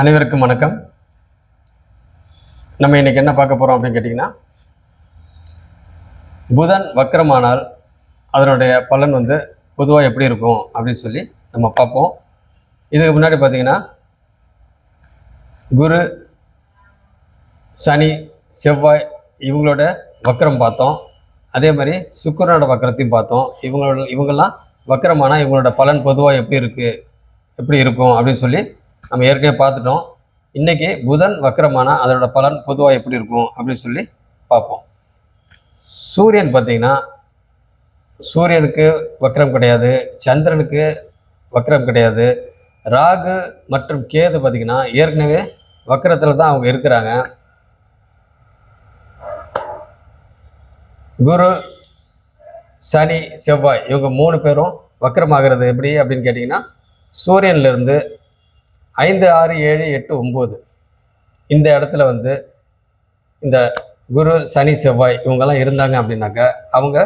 அனைவருக்கும் வணக்கம். நம்ம இன்னைக்கு என்ன பார்க்க போகிறோம் அப்படின்னு கேட்டிங்கன்னா புதன் வக்கரமானால் அதனுடைய பலன் வந்து பொதுவாக எப்படி இருக்கும் அப்படின்னு சொல்லி நம்ம பார்ப்போம். இதுக்கு முன்னாடி பார்த்தீங்கன்னா குரு சனி செவ்வாய் இவங்களோட வக்கரம் பார்த்தோம். அதே மாதிரி சுக்கரனோட வக்கரத்தையும் பார்த்தோம். இவங்களோட இவங்கெல்லாம் வக்கரமானா இவங்களோட பலன் பொதுவாக எப்படி இருக்குது எப்படி இருக்கும் அப்படின்னு சொல்லி நம்ம ஏற்கனவே பார்த்துட்டோம். இன்றைக்கி புதன் வக்கரமான அதோட பலன் பொதுவாக எப்படி இருக்கும் அப்படின்னு சொல்லி பார்ப்போம். சூரியன் பார்த்தீங்கன்னா சூரியனுக்கு வக்கரம் கிடையாது சந்திரனுக்கு வக்கரம் கிடையாது. ராகு மற்றும் கேது பார்த்தீங்கன்னா ஏற்கனவே வக்கரத்தில் தான் அவங்க இருக்கிறாங்க. குரு சனி செவ்வாய் இவங்க மூணு பேரும் வக்கரமாகிறது எப்படி அப்படின்னு கேட்டிங்கன்னா சூரியன்லேருந்து ஐந்து ஆறு ஏழு எட்டு ஒம்பது. இந்த இடத்துல வந்து இந்த குரு சனி செவ்வாய் இவங்கெல்லாம் இருந்தாங்க அப்படின்னாக்கா அவங்க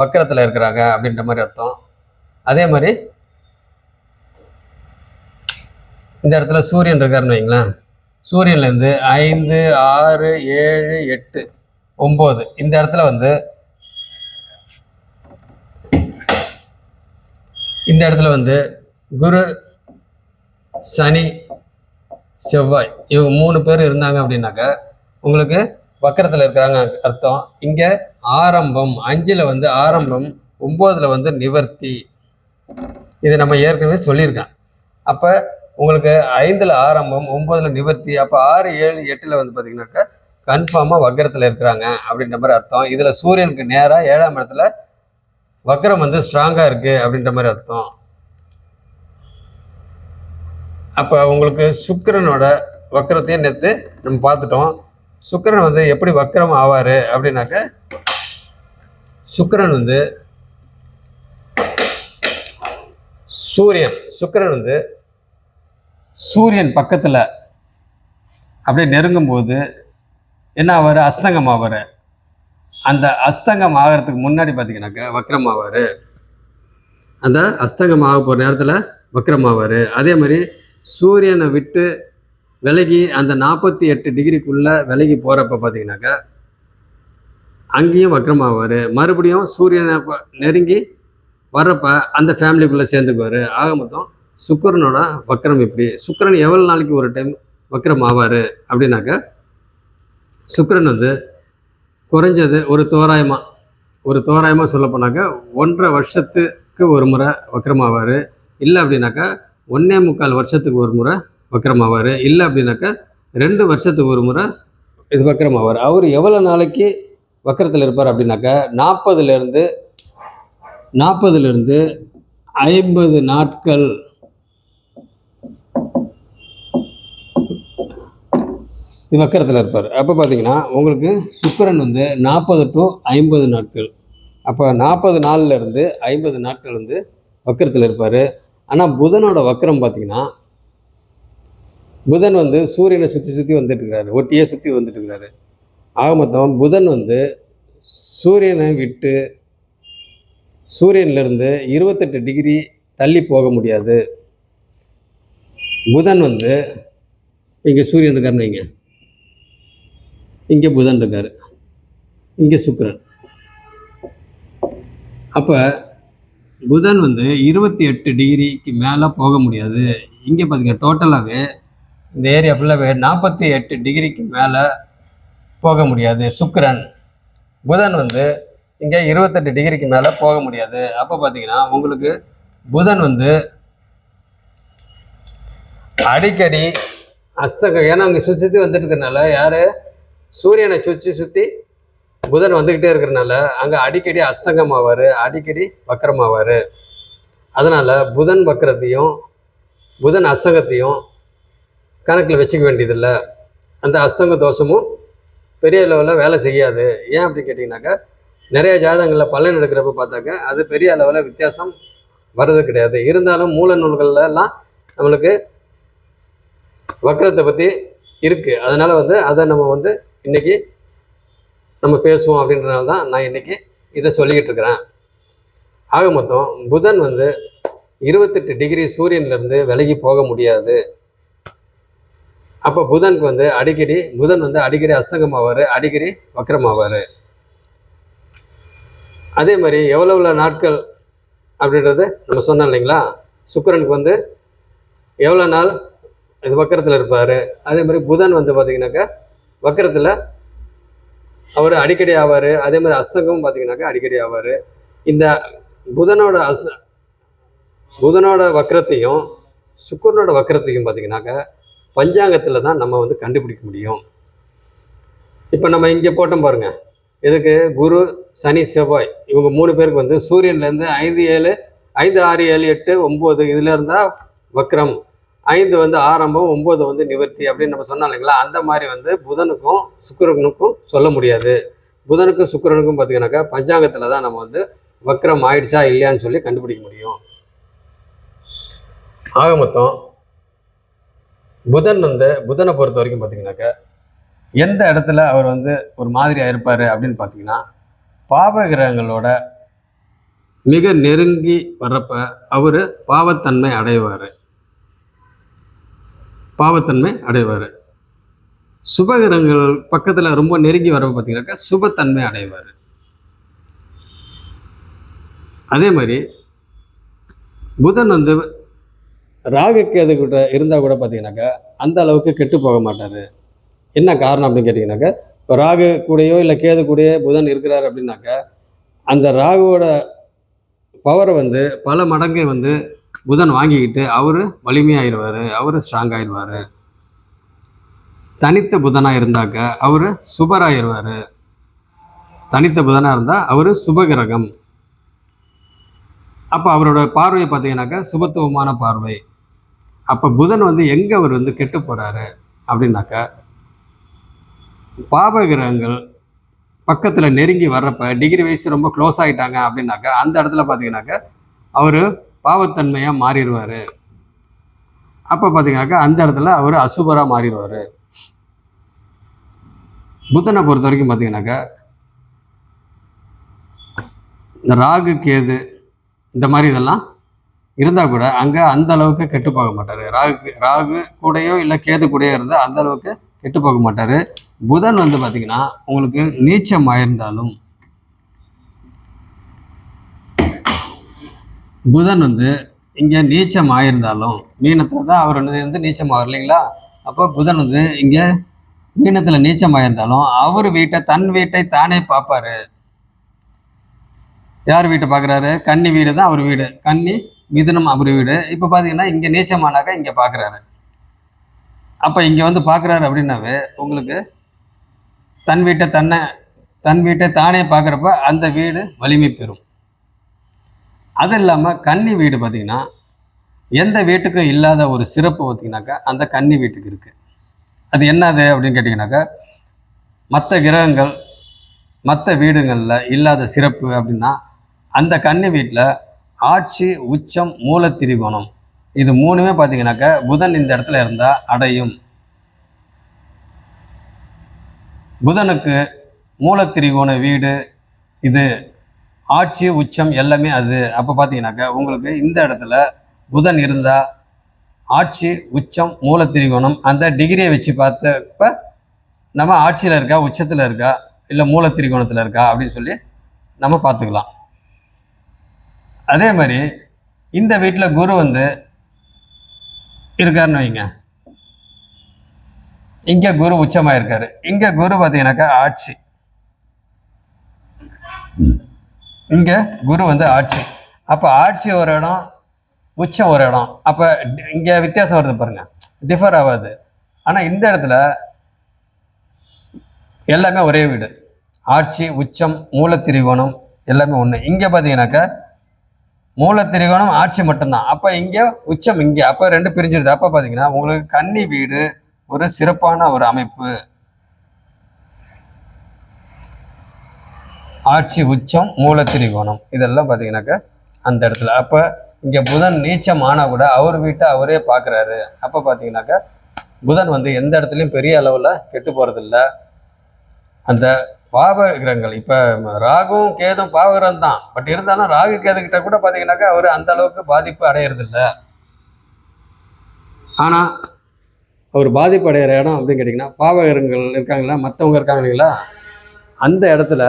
வக்கரத்தில் இருக்கிறாங்க அப்படின்ற மாதிரி அர்த்தம். அதே மாதிரி இந்த இடத்துல சூரியன் இருக்காருன்னு வைங்களேன். சூரியன்லேருந்து ஐந்து ஆறு ஏழு எட்டு ஒம்பது. இந்த இடத்துல வந்து இந்த இடத்துல வந்து குரு சனி செவ்வாய் இவங்க மூணு பேர் இருந்தாங்க அப்படின்னாக்கா உங்களுக்கு வக்கரத்தில் இருக்கிறாங்க அர்த்தம். இங்கே ஆரம்பம் அஞ்சில் வந்து ஆரம்பம் ஒம்போதில் வந்து நிவர்த்தி. இது நம்ம ஏற்கனவே சொல்லியிருக்கேன். அப்போ உங்களுக்கு ஐந்தில் ஆரம்பம் ஒம்போதில் நிவர்த்தி அப்போ ஆறு ஏழு எட்டில் வந்து பார்த்தீங்கன்னாக்கா கன்ஃபார்மாக வக்கரத்தில் இருக்கிறாங்க அப்படின்ற மாதிரி அர்த்தம். இதில் சூரியனுக்கு நேராக ஏழாம் இடத்துல வக்கரம் வந்து ஸ்ட்ராங்காக இருக்குது அப்படின்ற மாதிரி அர்த்தம். அப்போ உங்களுக்கு சுக்கரனோட வக்கரத்தையும் நேற்று நம்ம பார்த்துட்டோம். சுக்கிரன் வந்து எப்படி வக்கரம் ஆவார் அப்படின்னாக்க சுக்கிரன் வந்து சூரியன். சுக்கிரன் வந்து சூரியன் பக்கத்தில் அப்படியே நெருங்கும்போது என்ன ஆவார்? அஸ்தங்கம் ஆவார். அந்த அஸ்தங்கம் ஆகிறதுக்கு முன்னாடி பார்த்தீங்கன்னாக்கா வக்ரம் ஆவார். அந்த அஸ்தங்கம் ஆக போகிற நேரத்தில் வக்ரம் ஆவார். அதே மாதிரி சூரியனை விட்டு விலகி அந்த நாற்பத்தி எட்டு டிகிரிக்குள்ளே விலகி போகிறப்ப பார்த்தீங்கன்னாக்கா அங்கேயும் வக்ரமாவார் மறுபடியும் சூரியனை நெருங்கி வர்றப்ப அந்த ஃபேமிலிக்குள்ளே சேர்ந்துக்குவார். ஆக மொத்தம் சுக்கரனோட வக்ரம் இப்படி. சுக்கிரன் எவ்வளோ நாளைக்கு ஒரு டைம் வக்ரம் ஆவார் அப்படின்னாக்கா சுக்கரன் வந்து குறைஞ்சது ஒரு தோராயமாக ஒரு தோராயமாக சொல்லப்போனாக்கா ஒன்றரை வருஷத்துக்கு ஒரு முறை வக்கரமாவார். இல்லை அப்படின்னாக்கா ஒன்றே முக்கால் வருஷத்துக்கு ஒரு முறை வக்கரமாவார் இல்லை அப்படின்னாக்கா ரெண்டு வருஷத்துக்கு ஒரு முறை இது வக்கரமாவார் அவர் எவ்வளோ நாளைக்கு வக்கரத்தில் இருப்பார் அப்படின்னாக்கா நாற்பதுலேருந்து நாற்பதுலேருந்து ஐம்பது நாட்கள் இது வக்கரத்தில் இருப்பார். அப்போ பார்த்தீங்கன்னா உங்களுக்கு சுக்கரன் வந்து நாற்பது டு ஐம்பது நாட்கள். அப்போ நாற்பது நாளில் இருந்து ஐம்பது நாட்கள் வந்து வக்கரத்தில் இருப்பார். ஆனால் புதனோட வக்கரம் பார்த்தீங்கன்னா புதன் வந்து சூரியனை சுற்றி சுற்றி வந்துட்டுருக்கிறாரு ஒட்டியே சுற்றி வந்துட்டுருக்கிறாரு ஆக மொத்தம் புதன் வந்து சூரியனை விட்டு சூரியன்லேருந்து இருபத்தெட்டு டிகிரி தள்ளி போக முடியாது. புதன் வந்து இங்கே சூரியன் இருக்காருன்னு வைங்க. இங்கே புதன் இருக்கார். இங்கே சுக்கரன். அப்போ புதன் வந்து இருபத்தி எட்டு டிகிரிக்கு மேலே போக முடியாது. இங்கே பார்த்தீங்கன்னா டோட்டலாகவே இந்த ஏரியா ஃபுல்லாகவே நாற்பத்தி எட்டு டிகிரிக்கு மேலே போக முடியாது. சுக்கரன் புதன் வந்து இங்கே இருபத்தெட்டு டிகிரிக்கு மேலே போக முடியாது. அப்போ பார்த்தீங்கன்னா உங்களுக்கு புதன் வந்து அடிக்கடி அஸ்தகம் ஏன்னா அங்கே சுற்றி சுற்றி வந்துட்டு இருக்கிறதுனால யார்? சூரியனை சுற்றி சுற்றி புதன் வந்துக்கிட்டே இருக்கிறனால அங்கே அடிக்கடி அஸ்தங்கம் ஆவார் அடிக்கடி வக்கரம் ஆவார் அதனால் புதன் வக்கரத்தையும் புதன் அஸ்தங்கத்தையும் கணக்கில் வச்சுக்க வேண்டியதில்லை. அந்த அஸ்தங்க தோஷமும் பெரிய லெவலில் வேலை செய்யாது. ஏன் அப்படி கேட்டிங்கனாக்கா நிறைய ஜாதகங்களில் பலன் எடுக்கிறப்ப பார்த்தாக்க அது பெரிய அளவில் வித்தியாசம் வர்றது கிடையாது. இருந்தாலும் மூல நூல்கள்லாம் நம்மளுக்கு வக்கரத்தை பற்றி இருக்குது அதனால் வந்து அதை நம்ம வந்து இன்றைக்கி நம்ம பேசுவோம் அப்படின்றனால தான் நான் இன்றைக்கி இதை சொல்லிக்கிட்டு இருக்கிறேன். ஆக மொத்தம் புதன் வந்து இருபத்தெட்டு டிகிரி சூரியன்லேருந்து விலகி போக முடியாது. அப்போ புதனுக்கு வந்து அடிக்கடி புதன் வந்து அடிக்கடி அஸ்தங்கமாவார் அடிக்கடி வக்கரமாவார் அதே மாதிரி எவ்வளோ எவ்வளோ நாட்கள் அப்படின்றது நம்ம சொன்னோம் இல்லைங்களா? சுக்கரனுக்கு வந்து எவ்வளோ நாள் இது வக்கரத்தில் இருப்பார். அதே மாதிரி புதன் வந்து பார்த்தீங்கன்னாக்கா வக்கரத்தில் அவர் அடிக்கடி ஆவார். அதே மாதிரி அஸ்தங்கமும் பார்த்தீங்கன்னாக்கா அடிக்கடி ஆவார். இந்த புதனோட அஸ் புதனோட வக்கரத்தையும் சுக்கரனோட வக்கரத்தையும் பார்த்தீங்கன்னாக்கா பஞ்சாங்கத்தில் தான் நம்ம வந்து கண்டுபிடிக்க முடியும். இப்போ நம்ம இங்கே போட்டோம் பாருங்க. இதுக்கு குரு சனி செவ்வாய். இவங்க மூணு பேருக்கு வந்து சூரியன்லேருந்து ஐந்து ஏழு ஐந்து ஆறு ஏழு எட்டு ஒம்பது இதில் இருந்தால் வக்ரம். ஐந்து வந்து ஆரம்பம் ஒம்பது வந்து நிவர்த்தி அப்படின்னு நம்ம சொன்னோம் இல்லைங்களா? அந்த மாதிரி வந்து புதனுக்கும் சுக்கரனுக்கும் சொல்ல முடியாது. புதனுக்கும் சுக்கிரனுக்கும் பார்த்தீங்கன்னாக்கா பஞ்சாங்கத்தில் தான் நம்ம வந்து வக்ரம் ஆயிடுச்சா இல்லையான்னு சொல்லி கண்டுபிடிக்க முடியும். ஆக மொத்தம் புதன் வந்து புதனை பொறுத்த வரைக்கும் பார்த்தீங்கன்னாக்கா எந்த இடத்துல அவர் வந்து ஒரு மாதிரியாக இருப்பார் அப்படின்னு பார்த்தீங்கன்னா பாப கிரகங்களோட மிக நெருங்கி வர்றப்ப அவர் பாவத்தன்மை அடைவார். பாவத்தன்மை அடைவார். சுபகிரங்கள் பக்கத்தில் ரொம்ப நெருங்கி வர பார்த்தீங்கன்னாக்கா சுபத்தன்மை அடைவார். அதே மாதிரி புதன் வந்து ராகுக்கு கேது இருந்தால் கூட பார்த்தீங்கன்னாக்கா அந்த அளவுக்கு கெட்டு போக மாட்டார். என்ன காரணம் அப்படின்னு கேட்டிங்கனாக்கா இப்போ ராகு கூடயோ இல்லை கேது கூடயோ புதன் இருக்கிறார் அப்படின்னாக்கா அந்த ராகுவோட பவரை வந்து பல மடங்கு வந்து புதன் வாங்கிக்கிட்டு அவர் வலிமையாயிடுவார் அவர் ஸ்ட்ராங் ஆயிடுவார் தனித்த புதனாக இருந்தாக்க அவர் சுபராயிடுவார் தனித்த புதனாக இருந்தால் அவர் சுபகிரகம். அப்போ அவரோட பார்வையை பார்த்தீங்கன்னாக்கா சுபத்துவமான பார்வை. அப்போ புதன் வந்து எங்கே அவர் வந்து கெட்டு போகிறாரு அப்படின்னாக்கா பாபகிரகங்கள் பக்கத்தில் நெருங்கி வர்றப்ப டிகிரி வயசு ரொம்ப க்ளோஸ் ஆகிட்டாங்க அப்படின்னாக்கா அந்த இடத்துல பார்த்தீங்கன்னாக்கா அவர் பாவத்தன்மையாக மாறிடுவார். அப்போ பார்த்தீங்கன்னாக்கா அந்த இடத்துல அவர் அசுபராக மாறிடுவார். புத்தனை பொறுத்த வரைக்கும் பார்த்தீங்கன்னாக்கா இந்த ராகு கேது இந்த மாதிரி இதெல்லாம் இருந்தால் கூட அங்கே அந்த அளவுக்கு கெட்டு போக மாட்டார். ராகு ராகு கூடையோ இல்லை கேது கூடையோ இருந்தால் அந்த அளவுக்கு கெட்டு போக மாட்டார். புதன் வந்து பார்த்திங்கன்னா உங்களுக்கு நீச்சம் ஆயிருந்தாலும் புதன் வந்து இங்கே நீச்சம் ஆயிருந்தாலும் மீனத்தில் தான் அவர் வந்து வந்து நீச்சம் ஆகும் இல்லைங்களா? அப்போ புதன் வந்து இங்கே மீனத்தில் நீச்சம் ஆயிருந்தாலும் அவர் வீட்டை தன் வீட்டை தானே பார்ப்பாரு. யார் வீட்டை பார்க்குறாரு? கன்னி வீடு தான் அவர் வீடு. கன்னி மிதுனம் அவர் வீடு. இப்போ பார்த்தீங்கன்னா இங்கே நீச்சமானாக்கா இங்கே பார்க்குறாரு. அப்போ இங்கே வந்து பார்க்குறாரு அப்படின்னாவே உங்களுக்கு தன் வீட்டை தன்னை தன் வீட்டை தானே பார்க்குறப்ப அந்த வீடு வலிமை பெறும். அது இல்லாமல் கன்னி வீடு பார்த்திங்கன்னா எந்த வீட்டுக்கும் இல்லாத ஒரு சிறப்பு பார்த்திங்கனாக்கா அந்த கன்னி வீட்டுக்கு இருக்குது அது என்னது அப்படின்னு கேட்டிங்கனாக்கா மற்ற கிரகங்கள் மற்ற வீடுகளில் இல்லாத சிறப்பு அப்படின்னா அந்த கன்னி வீட்டில் ஆட்சி உச்சம் மூலத்திரிகோணம் இது மூணுமே பார்த்தீங்கன்னாக்கா புதன் இந்த இடத்துல இருந்தால் அடையும். புதனுக்கு மூலத்திரிகோண வீடு இது ஆட்சி உச்சம் எல்லாமே அது. அப்போ பார்த்தீங்கன்னாக்கா உங்களுக்கு இந்த இடத்துல புதன் இருந்தால் ஆட்சி உச்சம் மூலத்திரிகோணம் அந்த டிகிரியை வச்சு பார்த்தப்ப நம்ம ஆட்சியில் இருக்கா உச்சத்தில் இருக்கா இல்லை மூலத்திரிகோணத்தில் இருக்கா அப்படின்னு சொல்லி நம்ம பார்த்துக்கலாம். அதே மாதிரி இந்த வீட்டில் குரு வந்து இருக்காருன்னு வைங்க. இங்கே குரு உச்சமாக இருக்காரு இங்கே குரு பார்த்தீங்கன்னாக்கா ஆட்சி. இங்கே குரு வந்து ஆட்சி. அப்போ ஆட்சி ஒரு இடம் உச்சம் ஒரு இடம். அப்போ இங்கே வித்தியாசம் வருது பாருங்கள் டிஃபர் ஆகாது. ஆனால் இந்த இடத்துல எல்லாமே ஒரே வீடு. ஆட்சி உச்சம் மூலத்திரிகோணம் எல்லாமே ஒன்று இங்கே பார்த்தீங்கன்னாக்கா மூலத்திரிகோணம் ஆட்சி மட்டும்தான். அப்போ இங்கே உச்சம் இங்கே. அப்போ ரெண்டு பிரிஞ்சிருது. அப்போ பார்த்தீங்கன்னா உங்களுக்கு கன்னி வீடு ஒரு சிறப்பான ஒரு அமைப்பு. ஆட்சி உச்சம் மூலத்திரிகோணம். இதெல்லாம் பார்த்தீங்கன்னாக்கா அந்த இடத்துல. அப்போ இங்கே புதன் நீச்சம் ஆனால் கூட அவர் வீட்டை அவரே பார்க்குறாரு. அப்போ பார்த்தீங்கன்னாக்கா புதன் வந்து எந்த இடத்துலையும் பெரிய அளவில் கெட்டு போகிறதில்ல அந்த பாவ கிரகங்கள் இப்போ ராகுவும் கேதும் பாவகிரகம் தான். பட் இருந்தாலும் ராகு கேது கிட்ட கூட பார்த்தீங்கன்னாக்கா அவர் அந்த அளவுக்கு பாதிப்பு அடையிறதில்ல. ஆனால் அவர் பாதிப்பு அடைகிற இடம் அப்படின்னு கேட்டிங்கன்னா பாவகரங்கள் இருக்காங்களா? மற்றவங்க இருக்காங்க இல்லைங்களா அந்த இடத்துல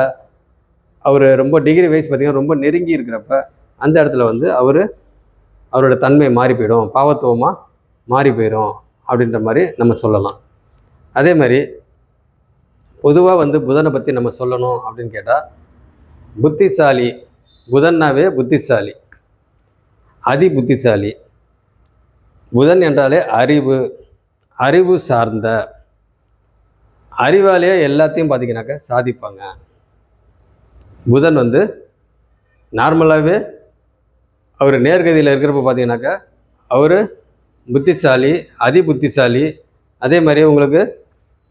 அவர் ரொம்ப டிகிரி வைஸ் பார்த்திங்கன்னா ரொம்ப நெருங்கி இருக்கிறப்ப அந்த இடத்துல வந்து அவர் அவரோட தன்மை மாறி போயிடும் பாவத்துவமாக மாறி போயிடும் அப்படின்ற மாதிரி நம்ம சொல்லலாம். அதே மாதிரி பொதுவாக வந்து புதனை பற்றி நம்ம சொல்லணும் அப்படின்னு கேட்டால் புத்திசாலி புதன்னாவே புத்திசாலி அதி புத்திசாலி புதன் என்றாலே அறிவு அறிவு சார்ந்த அறிவாலேயே எல்லாத்தையும் பார்த்தீங்கன்னாக்கா சாதிப்பாங்க. புதன் வந்து நார்மலாகவே அவர் நேர்கதியில் இருக்கிறப்ப பார்த்தீங்கன்னாக்கா அவர் புத்திசாலி அதி புத்திசாலி அதே மாதிரி உங்களுக்கு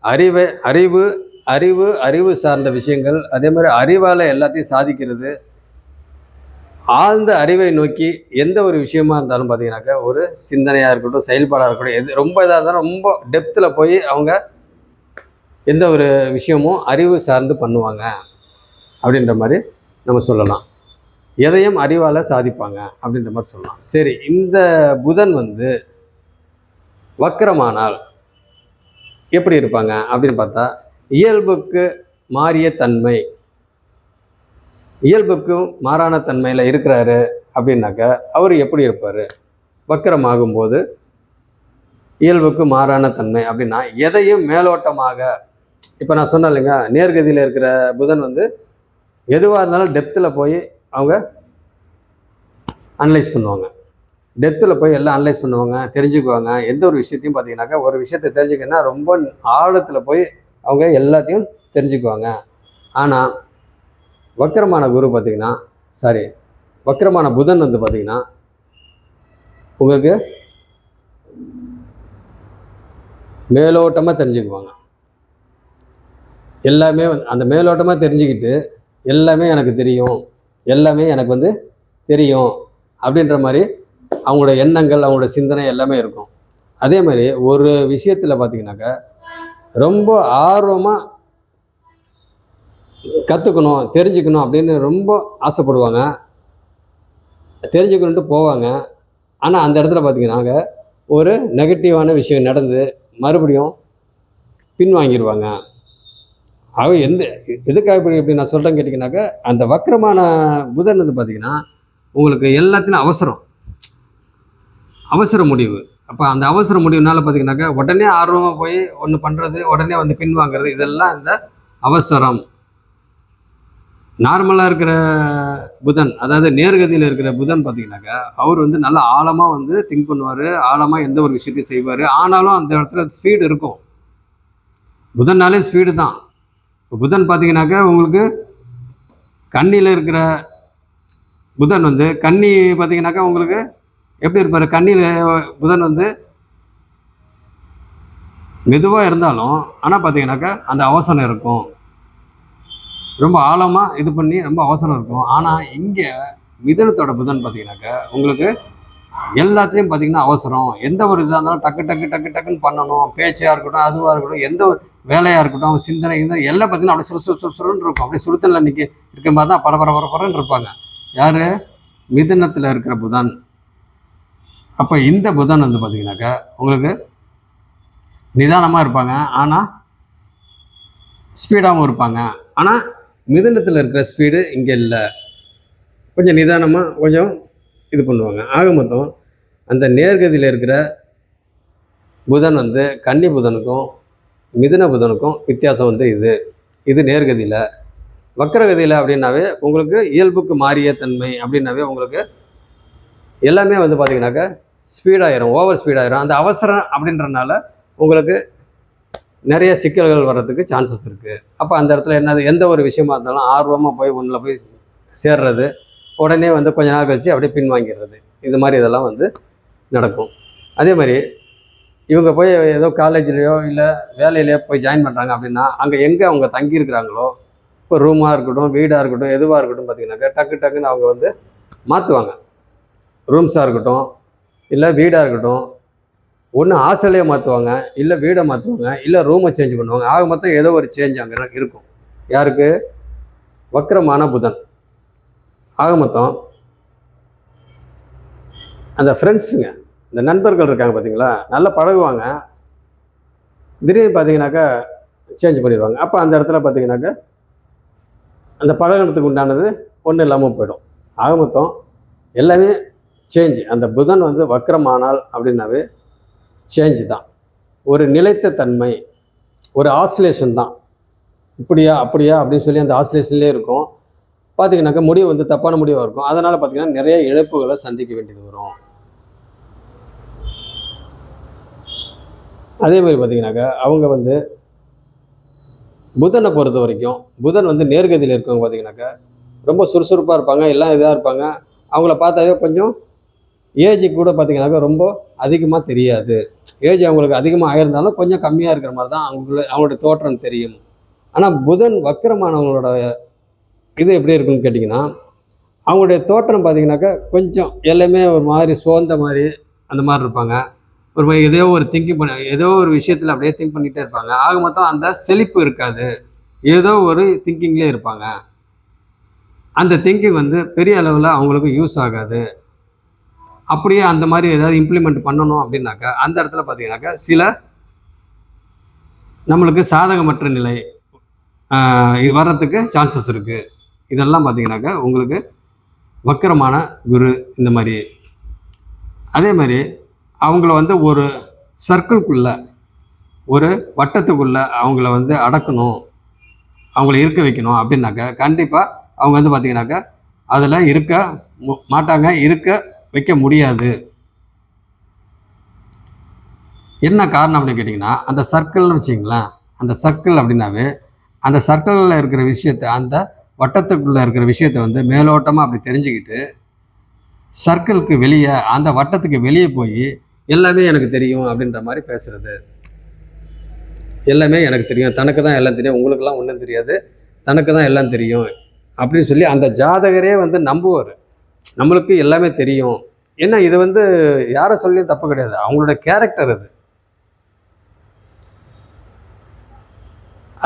அறிவை அறிவு அறிவு அறிவு சார்ந்த விஷயங்கள் அதே மாதிரி அறிவால் எல்லாத்தையும் சாதிக்கிறது ஆழ்ந்த அறிவை நோக்கி எந்த ஒரு விஷயமா இருந்தாலும் பார்த்தீங்கன்னாக்கா ஒரு சிந்தனையாக இருக்கட்டும் செயல்பாடாக இருக்கட்டும் எது ரொம்ப இதாக இருந்தாலும் ரொம்ப டெப்த்தில் போய் அவங்க எந்த ஒரு விஷயமும் அறிவு சார்ந்து பண்ணுவாங்க. அப்படின்ற மாதிரி நம்ம சொல்லலாம். எதையும் அறிவால் சாதிப்பாங்க அப்படின்ற மாதிரி சொல்லலாம். சரி இந்த புதன் வந்து வக்கரமானால் எப்படி இருப்பாங்க அப்படின்னு பார்த்தா இயல்புக்கு மாறிய தன்மை இயல்புக்கும் மாறான தன்மையில் இருக்கிறாரு அப்படின்னாக்கா அவர் எப்படி இருப்பார்? வக்கரமாகும்போது இயல்புக்கு மாறான தன்மை அப்படின்னா எதையும் மேலோட்டமாக இப்போ நான் சொன்னேன் இல்லைங்க நேர்கதியில் இருக்கிற புதன் வந்து எதுவாக இருந்தாலும் டெப்த்தில் போய் அவங்க அனலைஸ் பண்ணுவாங்க. டெப்த்தில் போய் எல்லாம் அனலைஸ் பண்ணுவாங்க தெரிஞ்சுக்குவாங்க. எந்த ஒரு விஷயத்தையும் பார்த்தீங்கன்னாக்கா ஒரு விஷயத்தை தெரிஞ்சுக்கன்னா ரொம்ப ஆழத்தில் போய் அவங்க எல்லாத்தையும் தெரிஞ்சுக்குவாங்க. ஆனால் வக்கரமான குரு பார்த்தீங்கன்னா சாரி வக்கரமான புதன் வந்து பார்த்தீங்கன்னா உங்களுக்கு மேலோட்டமாக தெரிஞ்சுக்குவாங்க. எல்லாமே அந்த மேலோட்டமாக தெரிஞ்சுக்கிட்டு எல்லாமே எனக்கு தெரியும். எல்லாமே எனக்கு வந்து தெரியும். அப்படின்ற மாதிரி அவங்களோட எண்ணங்கள் அவங்களோட சிந்தனை எல்லாமே இருக்கும். அதே மாதிரி ஒரு விஷயத்தில் பார்த்தீங்கன்னாக்கா ரொம்ப ஆர்வமாக கற்றுக்கணும் தெரிஞ்சுக்கணும் அப்படின்னு ரொம்ப ஆசைப்படுவாங்க. தெரிஞ்சுக்கணுன்ட்டு போவாங்க. ஆனால் அந்த இடத்துல பார்த்தீங்கன்னாக்க ஒரு நெகட்டிவான விஷயம் நடந்து மறுபடியும் பின்வாங்கிடுவாங்க அவ எந்த எதுக்காக இப்படி இப்படி நான் சொல்கிறேன்னு கேட்டிங்கனாக்கா அந்த வக்கரமான புதன் வந்து பார்த்தீங்கன்னா உங்களுக்கு எல்லாத்துலையும் அவசரம். அவசர முடிவு. அப்போ அந்த அவசர முடிவுனால பார்த்தீங்கன்னாக்கா உடனே ஆர்வமாக போய் ஒன்று பண்ணுறது உடனே வந்து பின்வாங்கிறது இதெல்லாம் இந்த அவசரம். நார்மலாக இருக்கிற புதன் அதாவது நேர்கதியில் இருக்கிற புதன் பார்த்தீங்கன்னாக்கா அவர் வந்து நல்லா ஆழமாக வந்து திங்க் பண்ணுவார் ஆழமாக எந்த ஒரு விஷயத்தையும் செய்வார். ஆனாலும் அந்த இடத்துல ஸ்பீடு இருக்கும். புதன்னாலே ஸ்பீடு தான். இப்போ புதன் பார்த்தீங்கன்னாக்கா உங்களுக்கு கண்ணியில் இருக்கிற புதன் வந்து கன்னி பார்த்தீங்கன்னாக்கா உங்களுக்கு எப்படி இருப்பார்? கண்ணியில் புதன் வந்து மெதுவாக இருந்தாலும் ஆனால் பார்த்தீங்கன்னாக்கா அந்த அவசரம் இருக்கும். ரொம்ப ஆழமாக இது பண்ணி ரொம்ப அவசரம் இருக்கும். ஆனால் இங்கே மிதனத்தோட புதன் பார்த்தீங்கன்னாக்கா உங்களுக்கு எல்லாத்தையும் பார்த்தீங்கன்னா அவசரம். எந்த ஒரு இதாக இருந்தாலும் டக்கு டக்கு டக்கு டக்குன்னு பண்ணணும். பேச்சாக இருக்கட்டும் அதுவாக இருக்கட்டும் எந்த ஒரு வேலையாக இருக்கட்டும் சிந்தனை இந்த எல்லாம் பார்த்தீங்கன்னா அப்படியே சுறு சுறு சுருன்னு இருக்கும். அப்படியே சுடுத்தலில் நிற்க இருக்க மாதிரி தான் பரபர பரபரன்னு இருப்பாங்க. யார்? மிதனத்தில் இருக்கிற புதன். அப்போ இந்த புதன் வந்து பார்த்தீங்கன்னாக்கா உங்களுக்கு நிதானமாக இருப்பாங்க. ஆனால் ஸ்பீடாகவும் இருப்பாங்க. ஆனால் மிதனத்தில் இருக்கிற ஸ்பீடு இங்கே இல்லை. கொஞ்சம் நிதானமாக கொஞ்சம் இது பண்ணுவாங்க. ஆக மொத்தம் அந்த நேர்கதியில் இருக்கிற புதன் வந்து கன்னி புதனுக்கும் மிதுன புதனுக்கும் வித்தியாசம் வந்து இது. இது நேர்கதியில். வக்கரகதியில் அப்படின்னாவே உங்களுக்கு இயல்புக்கு மாறிய தன்மை அப்படின்னாவே உங்களுக்கு எல்லாமே வந்து பார்த்திங்கனாக்கா ஸ்பீடாயிரும் ஓவர் ஸ்பீடாயிரும் அந்த அவசரம் அப்படின்றனால உங்களுக்கு நிறைய சிக்கல்கள் வர்றதுக்கு சான்சஸ் இருக்குது அப்போ அந்த இடத்துல என்னது எந்த ஒரு விஷயமா இருந்தாலும் ஆர்வமாக போய் ஒன்றில் போய் சேர்றது உடனே வந்து கொஞ்ச நாள் கழிச்சு அப்படியே பின்வாங்கிடுறது. இது மாதிரி இதெல்லாம் வந்து நடக்கும். அதே மாதிரி இவங்க போய் ஏதோ காலேஜ்லேயோ இல்லை வேலையிலையோ போய் ஜாயின் பண்ணுறாங்க அப்படின்னா அங்கே எங்கே அவங்க தங்கியிருக்கிறாங்களோ இப்போ ரூமாக இருக்கட்டும் வீடாக இருக்கட்டும் எதுவாக இருக்கட்டும் பார்த்தீங்கன்னாக்கா டக்கு டக்குன்னு அவங்க வந்து மாற்றுவாங்க ரூம்ஸாக இருக்கட்டும் இல்லை வீடாக இருக்கட்டும் ஒன்று ஹாஸ்டலே மாற்றுவாங்க இல்லை வீடை மாற்றுவாங்க இல்லை ரூமை சேஞ்ச் பண்ணுவாங்க. ஆக மொத்தம் ஏதோ ஒரு சேஞ்ச் அங்கே இருக்கும் யாருக்கு? வக்கரமான புதன். ஆக மொத்தம் அந்த ஃப்ரெண்ட்ஸுங்க இந்த நண்பர்கள் இருக்காங்க பார்த்தீங்களா நல்லா பழகுவாங்க. திடீர்னு பார்த்தீங்கன்னாக்கா சேஞ்ச் பண்ணிடுவாங்க. அப்போ அந்த இடத்துல பார்த்தீங்கன்னாக்கா அந்த பழகினத்துக்கு உண்டானது ஒன்றும் இல்லாமல் போயிடும். ஆக மொத்தம் எல்லாமே சேஞ்சு அந்த புதன் வந்து வக்கரமானால் அப்படின்னாவே சேஞ்சு தான். ஒரு நிலைத்த தன்மை ஒரு ஆசிலேஷன் தான். இப்படியா அப்படியா அப்படின்னு சொல்லி அந்த ஆசிலேஷன்லேயே இருக்கும். பார்த்தீங்கன்னாக்கா முடிவு வந்து தப்பான முடிவாக இருக்கும். அதனால் பார்த்தீங்கன்னா நிறைய இழப்புகளை சந்திக்க வேண்டியது வரும். அதே மாதிரி பார்த்தீங்கன்னாக்கா அவங்க வந்து புதனை பொறுத்த வரைக்கும் புதன் வந்து நேர்கதியில் இருக்கவங்க பார்த்தீங்கன்னாக்கா ரொம்ப சுறுசுறுப்பாக இருப்பாங்க எல்லாம் இதாக இருப்பாங்க. அவங்கள பார்த்தாவே கொஞ்சம் ஏஜ் கூட பார்த்தீங்கன்னாக்கா ரொம்ப அதிகமாக தெரியாது. ஏஜ் அவங்களுக்கு அதிகமாக ஆயிருந்தாலும் கொஞ்சம் கம்மியாக இருக்கிற மாதிரி தான் அவங்கள அவங்களோட தோற்றம் தெரியும். ஆனால் புதன் வக்கரமானவங்களோட இது எப்படி இருக்குன்னு கேட்டிங்கன்னா அவங்களுடைய தோற்றம் பார்த்தீங்கன்னாக்கா கொஞ்சம் எல்லாமே ஒரு மாதிரி சோர்ந்த மாதிரி அந்த மாதிரி இருப்பாங்க. ஒரு மாதிரி ஏதோ ஒரு திங்கிங் பண்ண ஏதோ ஒரு விஷயத்தில் அப்படியே திங்க் பண்ணிகிட்டே இருப்பாங்க. ஆக மொத்தம் அந்த செழிப்பு இருக்காது. ஏதோ ஒரு திங்கிங்லேயே இருப்பாங்க. அந்த திங்கிங் வந்து பெரிய அளவில் அவங்களுக்கு யூஸ் ஆகாது. அப்படியே அந்த மாதிரி ஏதாவது இம்ப்ளிமெண்ட் பண்ணணும் அப்படின்னாக்கா அந்த இடத்துல பார்த்தீங்கன்னாக்கா சில நம்மளுக்கு சாதகமற்ற நிலை இது வர்றதுக்கு சான்சஸ் இருக்குது இதெல்லாம் பார்த்தீங்கன்னாக்கா உங்களுக்கு வக்கரமான குரு இந்த மாதிரி. அதே மாதிரி அவங்கள வந்து ஒரு சர்க்கிள்குள்ளே ஒரு வட்டத்துக்குள்ளே அவங்கள வந்து அடக்கணும் அவங்கள இருக்க வைக்கணும் அப்படின்னாக்கா கண்டிப்பாக அவங்க வந்து பார்த்தீங்கன்னாக்கா அதில் இருக்க மு- மாட்டாங்க இருக்க வைக்க முடியாது. என்ன காரணம் அப்படின்னு கேட்டிங்கன்னா அந்த சர்க்கிள்னு வச்சிங்களேன் அந்த சர்க்கிள் அப்படின்னாவே அந்த சர்க்கிளில் இருக்கிற விஷயத்தை அந்த வட்டத்துக்குள்ளே இருக்கிற விஷயத்தை வந்து மேலோட்டமாக அப்படி தெரிஞ்சுக்கிட்டு சர்க்கிளுக்கு வெளியே அந்த வட்டத்துக்கு வெளியே போய் எல்லாமே எனக்கு தெரியும் அப்படின்ற மாதிரி பேசுறது. எல்லாமே எனக்கு தெரியும். தனக்கு தான் எல்லாம் தெரியும். உங்களுக்கெல்லாம் ஒன்றும் தெரியாது. தனக்கு தான் எல்லாம் தெரியும் அப்படின்னு சொல்லி அந்த ஜாதகரே வந்து நம்புவார். நம்மளுக்கு எல்லாமே தெரியும். ஏன்னா இது வந்து யாரை சொல்லியும் தப்பு கிடையாது. அவங்களோட கேரக்டர் அது.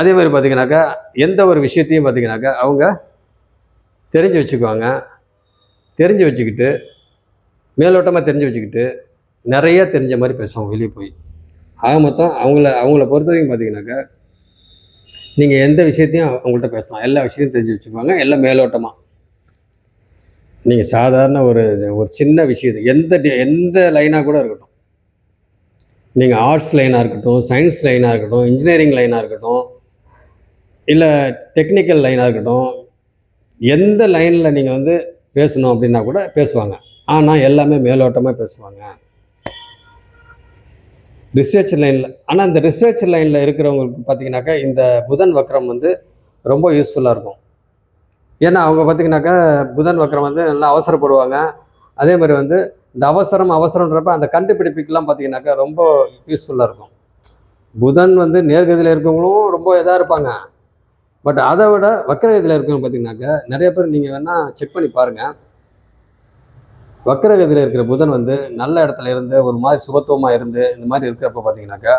அதே மாதிரி பார்த்திங்கனாக்கா எந்த ஒரு விஷயத்தையும் பார்த்திங்கனாக்கா அவங்க தெரிஞ்சு வச்சுக்குவாங்க. தெரிஞ்சு வச்சுக்கிட்டு மேலோட்டமாக தெரிஞ்சு வச்சுக்கிட்டு நிறையா தெரிஞ்ச மாதிரி பேசுவாங்க வெளியே போய். ஆக மொத்தம் அவங்கள அவங்கள பொறுத்த வரைக்கும் பார்த்தீங்கன்னாக்கா நீங்கள் எந்த விஷயத்தையும் அவங்கள்ட்ட பேசலாம். எல்லா விஷயத்தையும் தெரிஞ்சு வச்சுக்குவாங்க எல்லாம் மேலோட்டமாக நீங்கள் சாதாரண ஒரு ஒரு சின்ன விஷயத்தை எந்த எந்த லைனாக கூட இருக்கட்டும். நீங்கள் ஆர்ட்ஸ் லைனாக இருக்கட்டும் சயின்ஸ் லைனாக இருக்கட்டும் இன்ஜினியரிங் லைனாக இருக்கட்டும் இல்லை டெக்னிக்கல் லைனாக இருக்கட்டும் எந்த லைனில் நீங்கள் வந்து பேசணும் அப்படின்னா கூட பேசுவாங்க. ஆனால் எல்லாமே மேலோட்டமாக பேசுவாங்க. ரிசர்ச் லைனில் ஆனால் இந்த ரிசர்ச் லைனில் இருக்கிறவங்களுக்கு பார்த்தீங்கன்னாக்கா இந்த புதன் வக்கரம் வந்து ரொம்ப யூஸ்ஃபுல்லாக இருக்கும். ஏன்னா அவங்க பார்த்தீங்கன்னாக்கா புதன் வக்கரம் வந்து நல்லா அவசரப்படுவாங்க. அதே மாதிரி வந்து இந்த அவசரம் அவசரன்றப்ப அந்த கண்டுபிடிப்புக்கெல்லாம் பார்த்தீங்கன்னாக்கா ரொம்ப யூஸ்ஃபுல்லாக இருக்கும். புதன் வந்து நேர்கதியில் இருக்கவங்களும் ரொம்ப இதாக இருப்பாங்க. பட் அதை விட வக்கரகத்தில் இருக்கவங்க பார்த்தீங்கன்னாக்கா நிறைய பேர் நீங்கள் வேணால் செக் பண்ணி பாருங்கள் வக்கரகத்தில் இருக்கிற புதன் வந்து நல்ல இடத்துல இருந்து ஒரு மாதிரி சுபத்துவமாக இருந்து இந்த மாதிரி இருக்கிறப்ப பார்த்தீங்கன்னாக்கா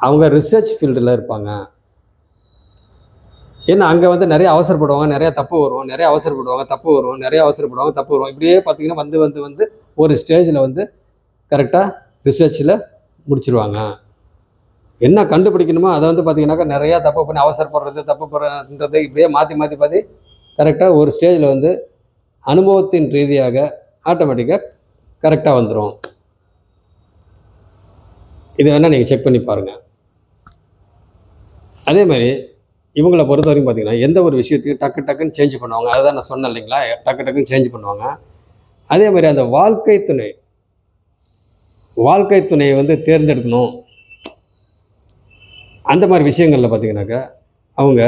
அவங்க ரிசர்ச் ஃபீல்டில் இருப்பாங்க. ஏன்னா அங்கே வந்து நிறைய அவசரப்படுவாங்க நிறைய தப்பு வரும் நிறைய அவசரப்படுவாங்க தப்பு வரும் நிறைய அவசரப்படுவாங்க தப்பு வரும். இப்படியே பார்த்தீங்கன்னா வந்து வந்து வந்து ஒரு ஸ்டேஜில் வந்து கரெக்டாக ரிசர்ச்சில் முடிச்சிருவாங்க. என்ன கண்டுபிடிக்கணுமோ அதை வந்து பார்த்தீங்கன்னாக்கா நிறையா தப்பு பண்ணி அவசரப்படுறது தப்பு பண்ணுறது இப்படியே மாற்றி மாற்றி மாற்றி கரெக்டாக ஒரு ஸ்டேஜில் வந்து அனுபவத்தின் ரீதியாக ஆட்டோமேட்டிக்காக கரெக்டாக வந்துடும் இது வேணால் நீங்கள் செக் பண்ணி பாருங்கள் அதே மாதிரி இவங்களை பொறுத்த வரைக்கும் பார்த்தீங்கன்னா எந்த ஒரு விஷயத்தையும் டக்கு டக்குன்னு சேஞ்ச் பண்ணுவாங்க. அதுதான் நான் சொன்னேன் இல்லைங்களா? டக்கு டக்குன்னு சேஞ்ச் பண்ணுவாங்க. அதே மாதிரி அந்த வாழ்க்கை துணை வாழ்க்கை துணையை வந்து தேர்ந்தெடுக்கணும். அந்த மாதிரி விஷயங்களில் பார்த்தீங்கன்னாக்கா அவங்க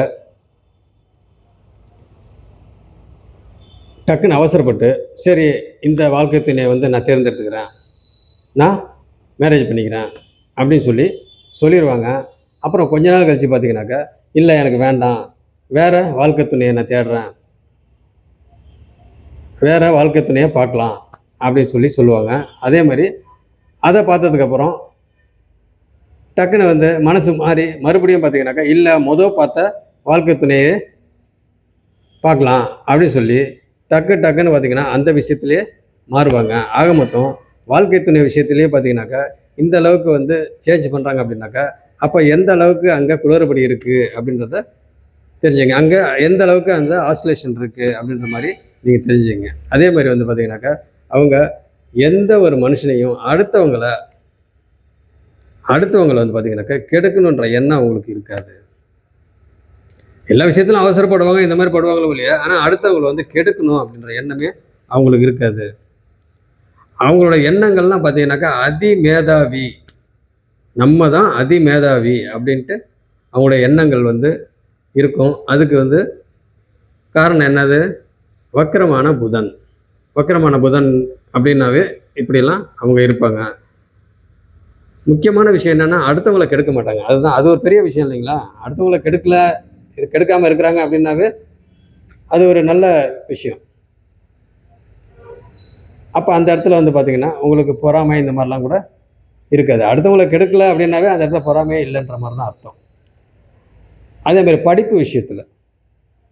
டக்குன்னு அவசரப்பட்டு சரி இந்த வாழ்க்கை துணையை வந்து நான் தேர்ந்தெடுத்துக்கிறேன். நான் மேரேஜ் பண்ணிக்கிறேன் அப்படின்னு சொல்லி சொல்லிடுவாங்க அப்புறம் கொஞ்ச நாள் கழித்து பார்த்தீங்கன்னாக்கா இல்லை எனக்கு வேண்டாம். வேறு வாழ்க்கை துணையை நான் தேடுறேன். வேறு வாழ்க்கை துணையை பார்க்கலாம் அப்படின்னு சொல்லி சொல்லுவாங்க. அதே மாதிரி அதை பார்த்ததுக்கப்புறம் டக்குன்னு வந்து மனசு மாறி மறுபடியும் பார்த்தீங்கன்னாக்கா இல்லை மொதல் பார்த்த வாழ்க்கை துணையை பார்க்கலாம் அப்படின்னு சொல்லி டக்கு டக்குன்னு பார்த்தீங்கன்னா அந்த விஷயத்துலேயே மாறுவாங்க. ஆக மொத்தம் வாழ்க்கை துணை விஷயத்துலேயே பார்த்தீங்கன்னாக்கா இந்த அளவுக்கு வந்து சேஞ்ச் பண்ணுறாங்க அப்படின்னாக்கா அப்போ எந்த அளவுக்கு அங்கே குளறுபடி இருக்குது அப்படின்றத தெரிஞ்சுங்க. அங்கே எந்த அளவுக்கு அந்த ஆசிலேஷன் இருக்குது அப்படின்ற மாதிரி நீங்கள் தெரிஞ்சுங்க. அதே மாதிரி வந்து பார்த்தீங்கன்னாக்கா அவங்க எந்த ஒரு மனுஷனையும் அடுத்தவங்கள அடுத்தவங்களை வந்து பார்த்தீங்கன்னாக்கா கெடுக்கணுன்ற எண்ணம் அவங்களுக்கு இருக்காது. எல்லா விஷயத்திலும் அவசரப்படுவாங்க இந்த மாதிரி படுவாங்களோ இல்லையா ஆனால் அடுத்தவங்களை வந்து கெடுக்கணும் அப்படின்ற எண்ணமே அவங்களுக்கு இருக்காது. அவங்களோட எண்ணங்கள்லாம் பார்த்தீங்கன்னாக்கா அதிமேதாவி நம்ம தான் அதிமேதாவி அப்படின்ட்டு அவங்களோட எண்ணங்கள் வந்து இருக்கும். அதுக்கு வந்து காரணம் என்னது? வக்கரமான புதன். வக்கரமான புதன் அப்படின்னாவே இப்படிலாம் அவங்க இருப்பாங்க. முக்கியமான விஷயம் என்னென்னா அடுத்தவங்களை கெடுக்க மாட்டாங்க. அதுதான் அது ஒரு பெரிய விஷயம் இல்லைங்களா? அடுத்தவங்களை கெடுக்கல இது கெடுக்காமல் இருக்கிறாங்க அப்படின்னாவே அது ஒரு நல்ல விஷயம். அப்போ அந்த இடத்துல வந்து பார்த்தீங்கன்னா உங்களுக்கு பொறாமை இந்த மாதிரிலாம் கூட இருக்காது. அடுத்தவங்களை கெடுக்கல அப்படின்னாவே அந்த இடத்துல பொறாமையே இல்லைன்ற மாதிரி தான் அர்த்தம். அதே மாதிரி படிப்பு விஷயத்தில்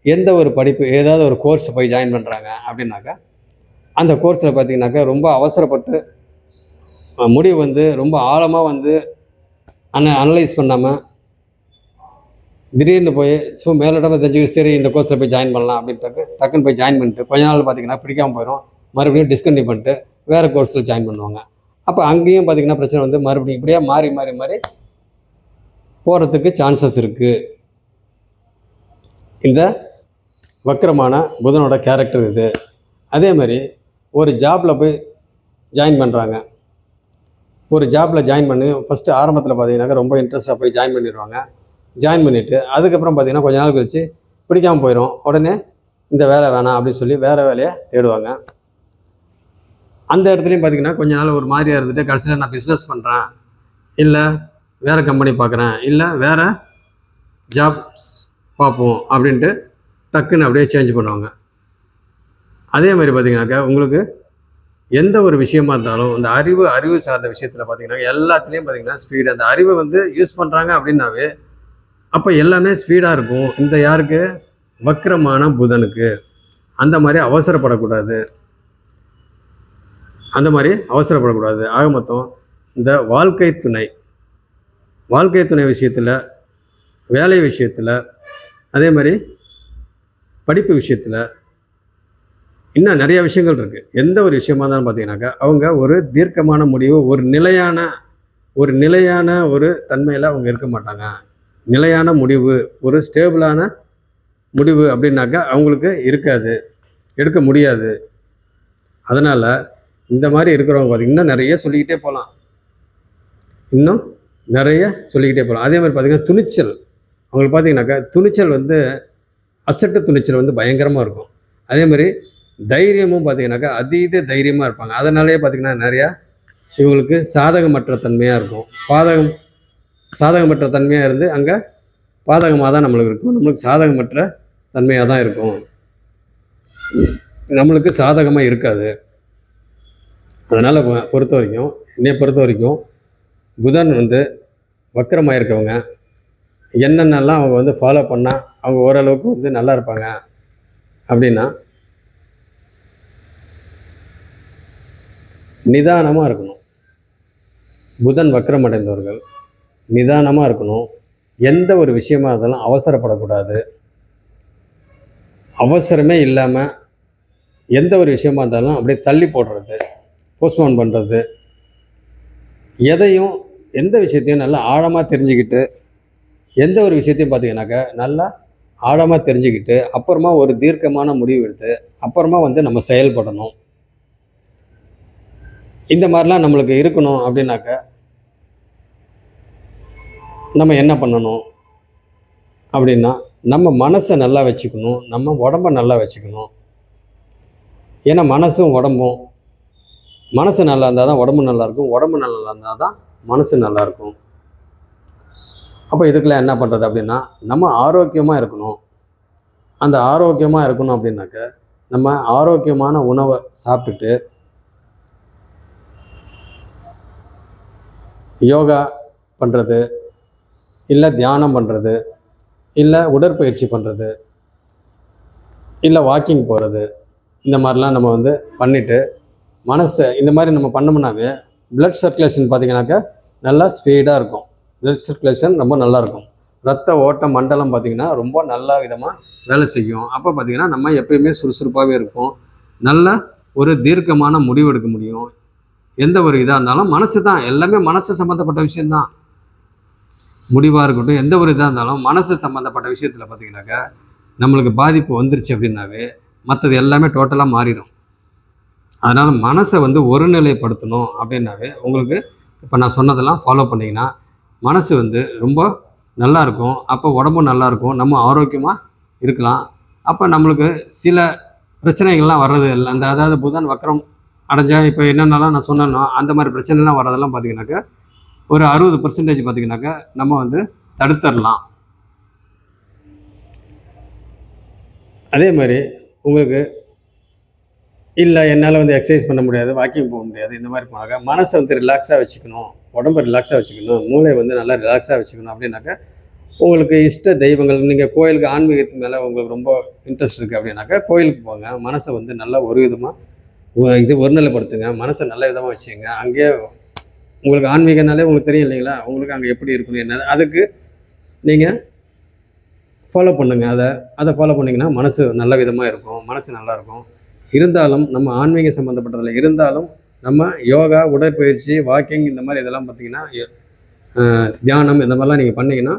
எந்த ஒரு படிப்பு ஏதாவது ஒரு கோர்ஸ் போய் ஜாயின் பண்ணுறாங்க அப்படின்னாக்கா அந்த கோர்ஸில் பார்த்தீங்கன்னாக்கா ரொம்ப அவசரப்பட்டு முடிவு வந்து ரொம்ப ஆழமாக வந்து அன அனலைஸ் பண்ணாமல் திடீர்னு போய் ஸோ மேலிடமாக தெரிஞ்சுக்கிட்டு சரி இந்த கோர்ஸில் போய் ஜாயின் பண்ணலாம் அப்படின்ட்டு டக்குன்னு போய் ஜாயின் பண்ணிட்டு கொஞ்ச நாள் பார்த்தீங்கன்னா பிடிக்காமல் போயிடும் மறுபடியும் டிஸ்கண்டினியூ பண்ணிட்டு வேறு கோர்ஸில் ஜாயின் பண்ணுவாங்க. அப்போ அங்கேயும் பார்த்தீங்கன்னா பிரச்சனை வந்து மறுபடியும் இப்படியே மாறி மாறி மாறி போகிறதுக்கு சான்சஸ் இருக்குது இந்த வக்கரமான புதனோட கேரக்டர் இது. அதே மாதிரி ஒரு ஜாப்பில் போய் ஜாயின் பண்ணுறாங்க ஒரு ஜாப்பில் ஜாயின் பண்ணி. ஃபஸ்ட்டு ஆரம்பத்தில் பார்த்தீங்கன்னாக்கா ரொம்ப இன்ட்ரெஸ்ட்டாக போய் ஜாயின் பண்ணிடுவாங்க ஜாயின் பண்ணிவிட்டு அதுக்கப்புறம் பார்த்தீங்கன்னா கொஞ்ச நாள் கழிச்சு பிடிக்காமல் போயிடும் உடனே இந்த வேலை வேணாம் அப்படின்னு சொல்லி வேறு வேலையை தேடுவாங்க. அந்த இடத்துலையும் பார்த்தீங்கன்னா கொஞ்ச நாள் ஒரு மாதிரியாக இருந்துட்டு கடைசியில் நான் பிஸ்னஸ் பண்ணுறேன் இல்லை வேறு கம்பெனி பார்க்குறேன் இல்லை வேறு ஜாப் பார்ப்போம் அப்படின்ட்டு டக்குன்னு அப்படியே சேஞ்ச் பண்ணுவாங்க. அதே மாதிரி பார்த்தீங்கன்னாக்கா உங்களுக்கு எந்த ஒரு விஷயமா இருந்தாலும் இந்த அறிவு அறிவு சார்ந்த விஷயத்தில் பார்த்தீங்கன்னா எல்லாத்துலேயும் பார்த்தீங்கன்னா ஸ்பீடு அந்த அறிவை வந்து யூஸ் பண்ணுறாங்க அப்படின்னாவே அப்போ எல்லாமே ஸ்பீடாக இருக்கும். இந்த யாருக்கு? வக்கரமான புதனுக்கு. அந்த மாதிரி அவசரப்படக்கூடாது. அந்த மாதிரி அவசரப்படக்கூடாது. ஆக மொத்தம் இந்த வாழ்க்கை துணை. வாழ்க்கை துணை விஷயத்தில் வேலை விஷயத்தில் அதே மாதிரி படிப்பு விஷயத்தில் இன்னும் நிறைய விஷயங்கள் இருக்குது எந்த ஒரு விஷயமா இருந்தாலும் பார்த்தீங்கன்னாக்கா அவங்க ஒரு தீர்க்கமான முடிவு ஒரு நிலையான ஒரு நிலையான ஒரு தன்மையில் அவங்க இருக்க மாட்டாங்க. நிலையான முடிவு ஒரு ஸ்டேபிளான முடிவு அப்படின்னாக்கா அவங்களுக்கு இருக்காது. எடுக்க முடியாது. அதனால் இந்த மாதிரி இருக்கிறவங்க பார்த்தீங்கன்னா இன்னும் நிறைய சொல்லிக்கிட்டே போகலாம் இன்னும் நிறைய சொல்லிக்கிட்டே போகலாம் அதே மாதிரி பார்த்தீங்கன்னா துணிச்சல். அவங்களுக்கு பார்த்தீங்கன்னாக்கா துணிச்சல் வந்து அசட்டு துணிச்சல் வந்து பயங்கரமாக இருக்கும். அதே மாதிரி தைரியமும் பார்த்தீங்கன்னாக்கா அதீத தைரியமாக இருப்பாங்க. அதனாலேயே பார்த்தீங்கன்னா நிறையா இவங்களுக்கு சாதகமற்ற தன்மையாக இருக்கும். பாதகம் சாதகமற்ற தன்மையாக இருந்து அங்கே பாதகமாக தான் நம்மளுக்கு இருக்கும். நம்மளுக்கு சாதகமற்ற தன்மையாக தான் இருக்கும். நம்மளுக்கு சாதகமாக இருக்காது. அதனால் பொறுத்த வரைக்கும் என்னையை பொறுத்த வரைக்கும் புதன் வந்து வக்கரமாக இருக்கவங்க. என்னென்னலாம் அவங்க வந்து ஃபாலோ பண்ணால் அவங்க ஓரளவுக்கு வந்து நல்லா இருப்பாங்க. அப்படின்னா நிதானமாக இருக்கணும். புதன் வக்கரம் அடைந்தவர்கள் நிதானமாக இருக்கணும். எந்த ஒரு விஷயமா இருந்தாலும் அவசரப்படக்கூடாது. அவசரமே இல்லாமல் எந்த ஒரு விஷயமா இருந்தாலும் அப்படியே தள்ளி போடுறது போஸ்ட்போன் பண்ணுறது எதையும் எந்த விஷயத்தையும் நல்லா ஆழமாக தெரிஞ்சுக்கிட்டு எந்த ஒரு விஷயத்தையும் பார்த்தீங்கன்னாக்கா நல்லா ஆழமாக தெரிஞ்சுக்கிட்டு அப்புறமா ஒரு தீர்க்கமான முடிவு எடுத்து அப்புறமா வந்து நம்ம செயல்படணும். இந்த மாதிரிலாம் நம்மளுக்கு இருக்கணும் அப்படின்னாக்க நம்ம என்ன பண்ணணும் அப்படின்னா நம்ம மனசை நல்லா வச்சுக்கணும் நம்ம உடம்ப நல்லா வச்சுக்கணும். ஏன்னா மனசும் உடம்பும் மனசு நல்லா இருந்தால் தான் உடம்பு நல்லா இருக்கும் உடம்பு நல்லா இருந்தால் தான் மனசு நல்லா இருக்கும். அப்போ இதுக்கெல்லாம் என்ன பண்ணுறது அப்படின்னா நம்ம ஆரோக்கியமாக இருக்கணும். அந்த ஆரோக்கியமாக இருக்கணும் அப்படின்னாக்க நம்ம ஆரோக்கியமான உணவை சாப்பிட்டுட்டு யோகா பண்ணுறது இல்லை தியானம் பண்ணுறது இல்லை உடற்பயிற்சி பண்ணுறது இல்லை வாக்கிங் போகிறது இந்த மாதிரிலாம் நம்ம வந்து பண்ணிவிட்டு மனசை இந்த மாதிரி நம்ம பண்ணோம்னாவே பிளட் சர்க்குலேஷன் பார்த்தீங்கன்னாக்கா நல்லா ஸ்பீடாக இருக்கும். பிளட் சர்க்குலேஷன் ரொம்ப நல்லாயிருக்கும் ரத்த ஓட்ட மண்டலம் பார்த்திங்கன்னா ரொம்ப நல்ல விதமாக வேலை செய்யும். அப்போ பார்த்திங்கன்னா நம்ம எப்பயுமே சுறுசுறுப்பாகவே இருப்போம். நல்ல ஒரு தீர்க்கமான முடிவு எடுக்க முடியும். எந்த ஒரு இதாக இருந்தாலும் மனசு தான். எல்லாமே மனசு சம்மந்தப்பட்ட விஷயந்தான் முடிவாக இருக்கட்டும் எந்த ஒரு இதாக இருந்தாலும் மனசு சம்மந்தப்பட்ட விஷயத்தில் பார்த்தீங்கன்னாக்கா நம்மளுக்கு பாதிப்பு வந்துருச்சு அப்படின்னாவே மற்றது எல்லாமே டோட்டலாக மாறிடும் அதனால் மனசை வந்து ஒருநிலைப்படுத்தணும் அப்படின்னாவே உங்களுக்கு இப்போ நான் சொன்னதெல்லாம் ஃபாலோ பண்ணிங்கன்னா மனசு வந்து ரொம்ப நல்லாயிருக்கும் அப்போ உடம்பும் நல்லாயிருக்கும் நம்ம ஆரோக்கியமாக இருக்கலாம். அப்போ நம்மளுக்கு சில பிரச்சனைகள்லாம் வர்றது இல்லை. அந்த அதாவது புதன் வக்கரம் அடைஞ்சா இப்போ என்னென்னலாம் நான் சொன்னேன்னா அந்த மாதிரி பிரச்சனைலாம் வரதெல்லாம் பார்த்தீங்கன்னாக்கா ஒரு அறுபது பர்சன்டேஜ் பார்த்தீங்கன்னாக்கா நம்ம வந்து தடுத்துடலாம் அதே மாதிரி உங்களுக்கு இல்லை என்னால் வந்து எக்ஸசைஸ் பண்ண முடியாது வாக்கிங் போக முடியாது இந்த மாதிரி போனாக்கா மனசை வந்து ரிலாக்ஸாக வச்சுக்கணும் உடம்பை ரிலாக்ஸாக வச்சுக்கணும் மூளை வந்து நல்லா ரிலாக்ஸாக வச்சுக்கணும் அப்படின்னாக்கா உங்களுக்கு இஷ்ட தெய்வங்கள் நீங்கள் கோயிலுக்கு ஆன்மீகத்து மேலே உங்களுக்கு ரொம்ப இன்ட்ரெஸ்ட் இருக்குது அப்படின்னாக்கா கோயிலுக்கு போங்க மனசை வந்து நல்லா ஒரு விதமாக இது ஒருநிலைப்படுத்துங்க மனசை நல்ல விதமாக வச்சுங்க. அங்கேயே உங்களுக்கு ஆன்மீகனாலே உங்களுக்கு தெரியும் இல்லைங்களா? உங்களுக்கு அங்கே எப்படி இருக்கணும் என்ன அதுக்கு நீங்கள் ஃபாலோ பண்ணுங்கள் அதை அதை ஃபாலோ பண்ணிங்கன்னா மனசு நல்ல விதமாக இருக்கும் மனசு நல்லா இருக்கும். இருந்தாலும் நம்ம ஆன்மீக சம்மந்தப்பட்டதில் இருந்தாலும் நம்ம யோகா உடற்பயிற்சி வாக்கிங் இந்த மாதிரி இதெல்லாம் பார்த்தீங்கன்னா தியானம் இந்த மாதிரிலாம் நீங்கள் பண்ணிங்கன்னா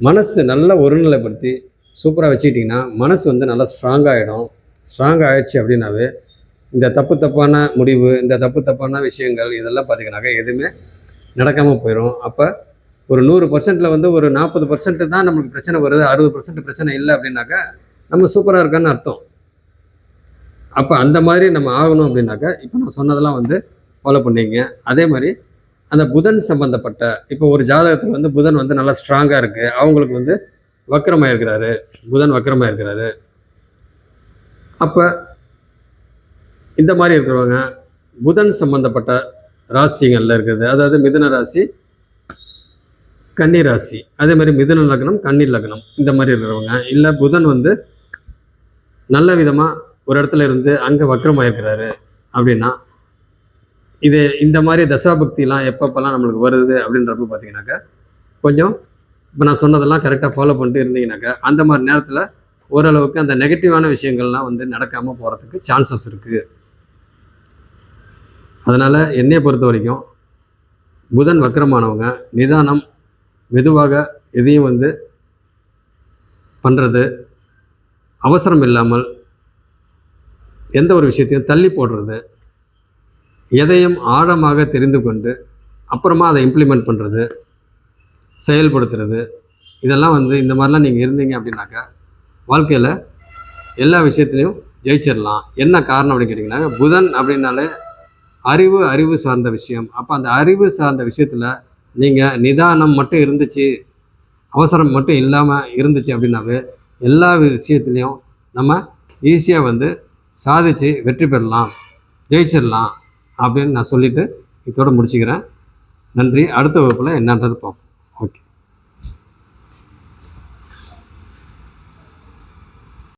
மனசு நல்லா ஒருநிலைப்படுத்தி சூப்பராக வச்சுக்கிட்டிங்கன்னா மனசு வந்து நல்லா ஸ்ட்ராங் ஆகிடும் ஸ்ட்ராங் ஆகிடுச்சு அப்படின்னாவே இந்த தப்பு தப்பான முடிவு இந்த தப்பு தப்பான விஷயங்கள் இதெல்லாம் பார்த்திங்கனாக்கா எதுவுமே நடக்காமல் போயிடும் அப்போ ஒரு நூறு பர்சன்ட்டில் வந்து ஒரு நாற்பது பர்சன்ட் தான் நம்மளுக்கு பிரச்சனை வருது அறுபது பர்சன்ட் பிரச்சனை இல்லை அப்படின்னாக்கா நம்ம சூப்பராக இருக்கான்னு அர்த்தம். அப்போ அந்த மாதிரி நம்ம ஆகணும் அப்படின்னாக்கா இப்போ நான் சொன்னதெல்லாம் வந்து ஃபாலோ பண்ணிங்க. அதே மாதிரி அந்த புதன் சம்பந்தப்பட்ட இப்போ ஒரு ஜாதகத்தில் வந்து புதன் வந்து நல்லா ஸ்ட்ராங்காக இருக்குது அவங்களுக்கு வந்து வக்கரமாக இருக்கிறாரு புதன் வக்கரமாக இருக்கிறாரு அப்போ இந்த மாதிரி இருக்கிறவங்க புதன் சம்பந்தப்பட்ட ராசிகளில் இருக்கிறது அதாவது மிதுன ராசி கன்னி ராசி. அதே மாதிரி மிதுன லக்னம் கன்னி லக்னம். இந்த மாதிரி இருக்கிறவங்க. இல்லை புதன் வந்து நல்ல விதமாக ஒரு இடத்துல இருந்து அங்கே வக்கரமாயிருக்கிறாரு அப்படின்னா இது இந்த மாதிரி தசாபக்திலாம் எப்பப்பெல்லாம் நம்மளுக்கு வருது அப்படின்றப்ப பார்த்தீங்கன்னாக்கா கொஞ்சம் இப்போ நான் சொன்னதெல்லாம் கரெக்டாக ஃபாலோ பண்ணிட்டு இருந்தீங்கன்னாக்கா அந்த மாதிரி நேரத்தில் ஓரளவுக்கு அந்த நெகட்டிவான விஷயங்கள்லாம் வந்து நடக்காமல் போகிறதுக்கு சான்சஸ் இருக்குது அதனால் என்னையை பொறுத்த வரைக்கும் புதன் வக்கரமானவங்க நிதானம் மெதுவாக எதையும் வந்து பண்ணுறது அவசரம் இல்லாமல் எந்த ஒரு விஷயத்தையும் தள்ளி போடுறது எதையும் ஆழமாக தெரிந்து கொண்டு அப்புறமா அதை இம்ப்ளிமெண்ட் பண்ணுறது செயல்படுத்துறது இதெல்லாம் வந்து இந்த மாதிரிலாம் நீங்கள் இருந்தீங்க அப்படின்னாக்கா வாழ்க்கையில் எல்லா விஷயத்துலையும் ஜெயிச்சிடலாம் என்ன காரணம் அப்படின்னு கேட்டிங்கன்னா புதன் அப்படின்னாலே அறிவு அறிவு சார்ந்த விஷயம். அப்போ அந்த அறிவு சார்ந்த விஷயத்தில் நீங்கள் நிதானம் மட்டும் இருந்துச்சு அவசரம் மட்டும் இல்லாமல் இருந்துச்சு அப்படின்னாவே எல்லா விஷயத்துலேயும் நம்ம ஈஸியாக வந்து சாதிச்சு வெற்றி பெறலாம் ஜெயிச்சிடலாம் அப்படின்னு நான் சொல்லிவிட்டு இதோட முடிச்சுக்கிறேன். நன்றி. அடுத்த வகுப்பில் என்னன்றது பார்ப்போம்.